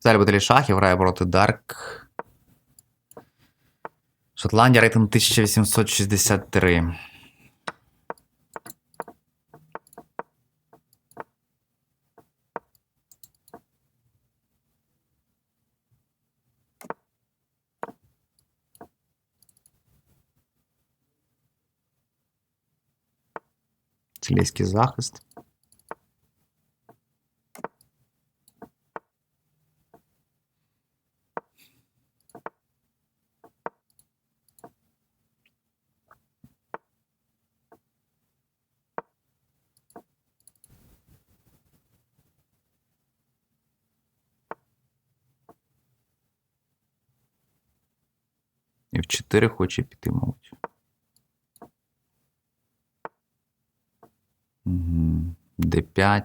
Взагалі любителі шахів грає проти Дарк. Шотландія рейтинг 1863. Чилійський захист. І в 4 хоче піти, мабуть. Угу. D5.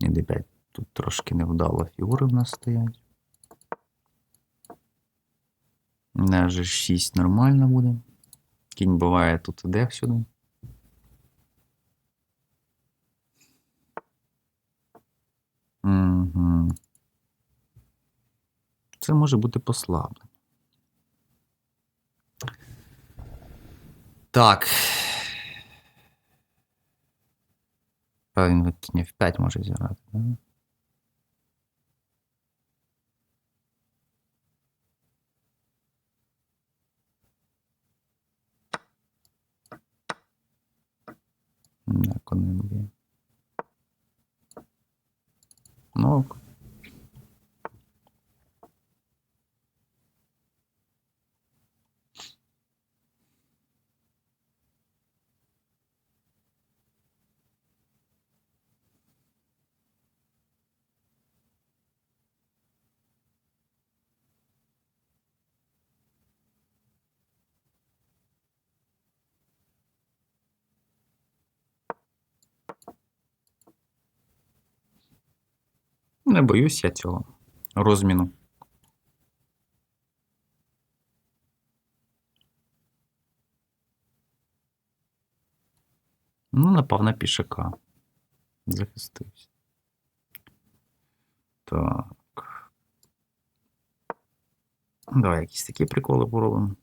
Ні, D5. Тут трошки невдало фігури в нас стоять. На G6 нормально буде. Кінь буває тут іде всюди. Це може бути послаблення. Так. От не в 5 може зіграти, да? Да, б'є. Ну, Не боюсь я цього розміну. Ну, напав на пішака. Захистився. Так. Давай якісь такі приколи поробимо.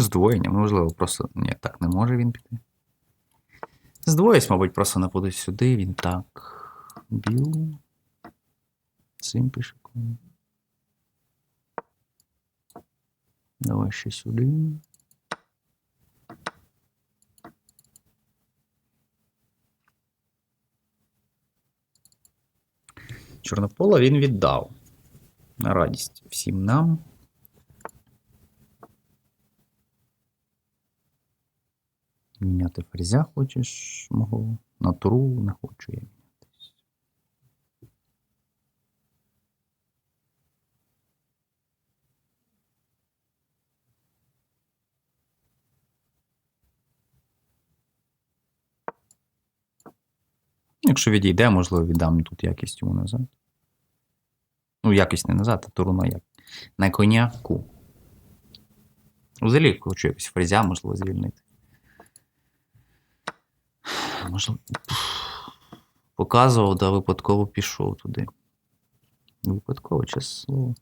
Здвоєння, можливо, просто. Ні, так не може він піти. Здвоїсь, мабуть, просто нападу сюди, він так. Б'ю. Цим пішаком. Давай ще сюди. Чорнопола він віддав. На радість всім нам. Міняти ферзя хочеш мого. На туру не хочу я мінятись. Якщо відійде, можливо, віддам тут якість йому назад. Ну, якість не назад, а туру на як. На коняку. Взагалі хочу якось фрезя, можливо, звільнити. Можливо. Показував, да випадково пішов туди. Випадково час. слово.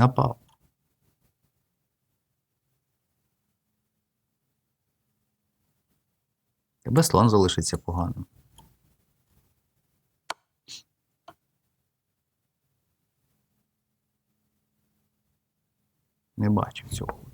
Напав. Тебе слон залишиться поганим. Не бачив цього.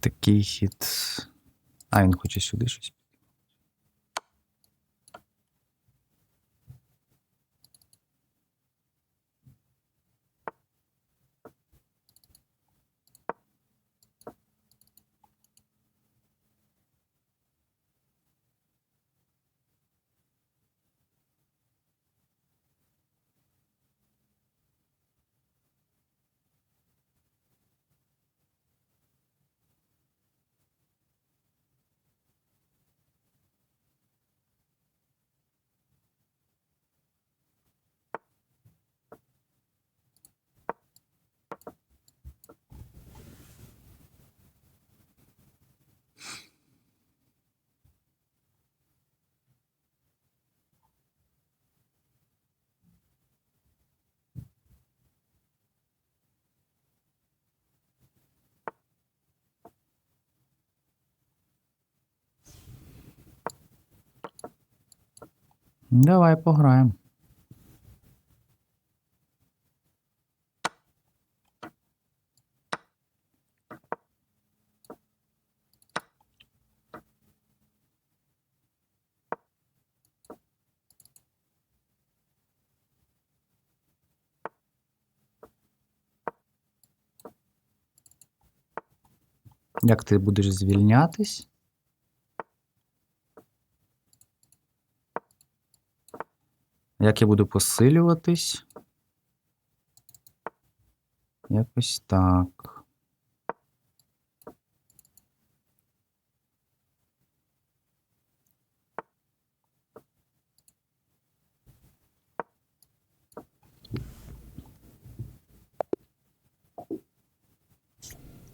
Такий хід. А, він хоче сюди щось. Давай пограємо. Як ти будеш звільнятись? Як я буду посилюватись? Якось так.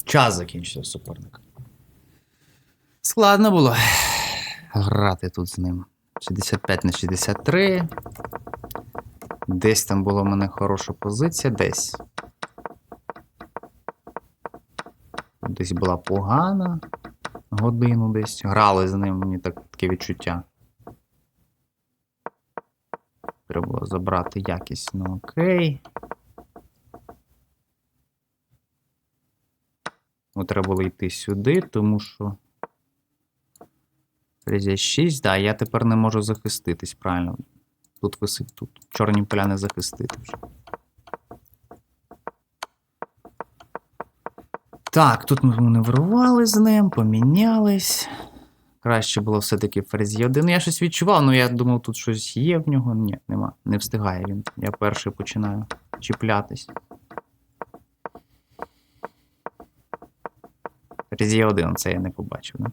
Час закінчився суперник. Складно було грати тут з ним. 65 на 63. Десь там була в мене хороша позиція, десь. Десь була погана годину десь. Грали з ним, мені так, таке відчуття. Треба було забрати якість, ну окей. Ну, треба було йти сюди, тому що. Фрезія 6, да, я тепер не можу захиститись, правильно. Тут висить, тут чорні поля не захистити вже. Так, тут ми маневрували з ним, помінялись. Краще було все-таки ферзі 1. Я щось відчував, але я думав, тут щось є в нього. Ні, нема. Не встигає він. Я перший починаю чіплятись. Ферзі 1, це я не побачив, да?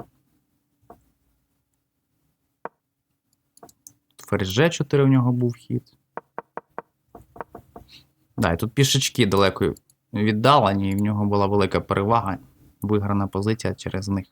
Ферзь G4 у нього був хід. Да, і тут пішечки далеко віддалені, і в нього була велика перевага. Виграна позиція через них.